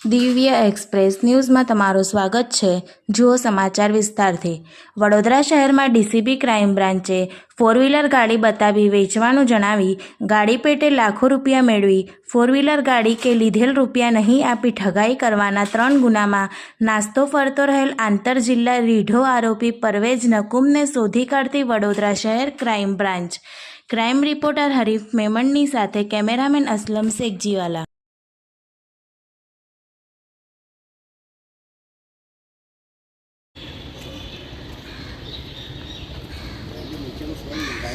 દિવ્ય એક્સપ્રેસ ન્યૂઝમાં તમારું સ્વાગત છે. જુઓ સમાચાર વિસ્તારથી. વડોદરા શહેરમાં ડીસીબી ક્રાઇમ બ્રાન્ચે ફોર વ્હીલર ગાડી બતાવી વેચવાનું જણાવી ગાડી પેટે લાખો રૂપિયા મેળવી. ફોર વ્હીલર ગાડી કે લીધેલ રૂપિયા નહીં આપી ઠગાઈ કરવાના ત્રણ ગુનામાં નાસ્તો ફરતો રહેલ આંતર જિલ્લા રીઢો આરોપી પરવેજ નકુમને શોધી કાઢતી વડોદરા શહેર ક્રાઇમ બ્રાન્ચ. ક્રાઇમ રિપોર્ટર હરીફ મેમણની સાથે કેમેરામેન અસલમ શેખજીવાલા.